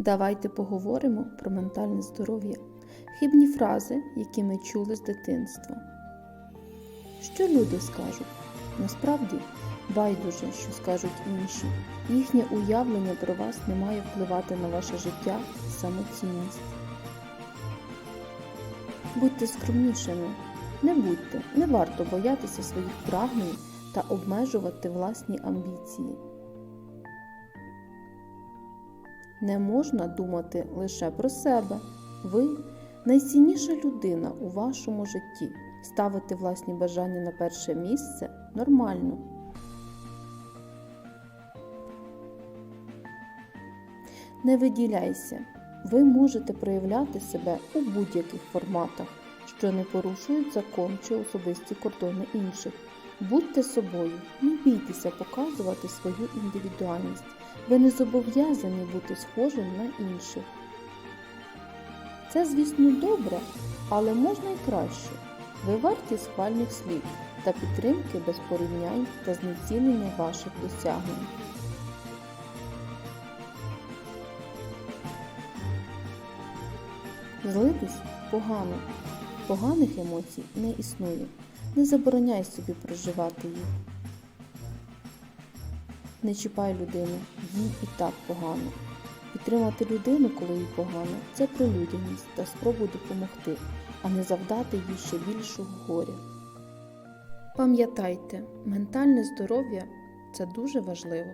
Давайте поговоримо про ментальне здоров'я, хибні фрази, які ми чули з дитинства. Що люди скажуть? Насправді байдуже, що скажуть інші. Їхнє уявлення про вас не має впливати на ваше життя і самоцінність. Будьте скромнішими, не будьте, не варто боятися своїх прагнень та обмежувати власні амбіції. Не можна думати лише про себе. Ви найцінніша людина у вашому житті. Ставити власні бажання на перше місце нормально. Не виділяйся. Ви можете проявляти себе у будь-яких форматах, що не порушують закон чи особисті кордони інших. Будьте собою, не бійтеся показувати свою індивідуальність. Ви не зобов'язані бути схожим на інших. Це, звісно, добре, але можна і краще. Ви варті схвальних слів та підтримки без порівнянь та знецінення ваших досягнень. Злитись погано. Поганих емоцій не існує. Не забороняй собі проживати їх. Не чіпай людину, їй і так погано. Підтримати людину, коли їй погано, це прилюдяність та спробу допомогти, а не завдати їй ще більшого горя. Пам'ятайте, ментальне здоров'я це дуже важливо.